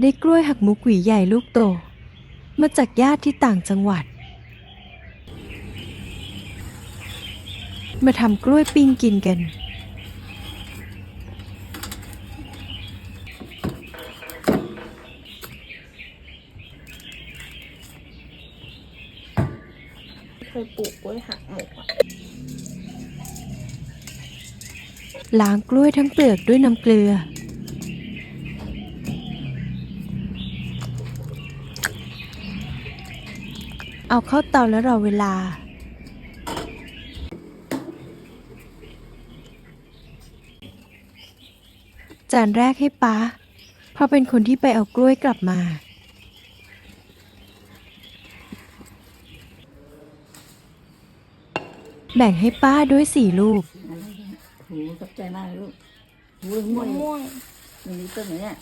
ได้กล้วยหักมุกหวีใหญ่ลูกโต มาจากญาติที่ต่างจังหวัด มาทำกล้วยปิ้งกินกัน เคยปลูกกล้วยหักหมกอะล้างกล้วยทั้งเปลือกด้วยน้ำเกลือ เอาเข้าเตาแล้วรอเวลา จานแรกให้ป้า เพราะเป็นคนที่ไปเอากล้วยกลับมา แบ่งให้ป้าด้วยสี่ลูก หูขอบใจมากเลยลูกหูม่วงม่วงมันมีต้นไหนเนี่ย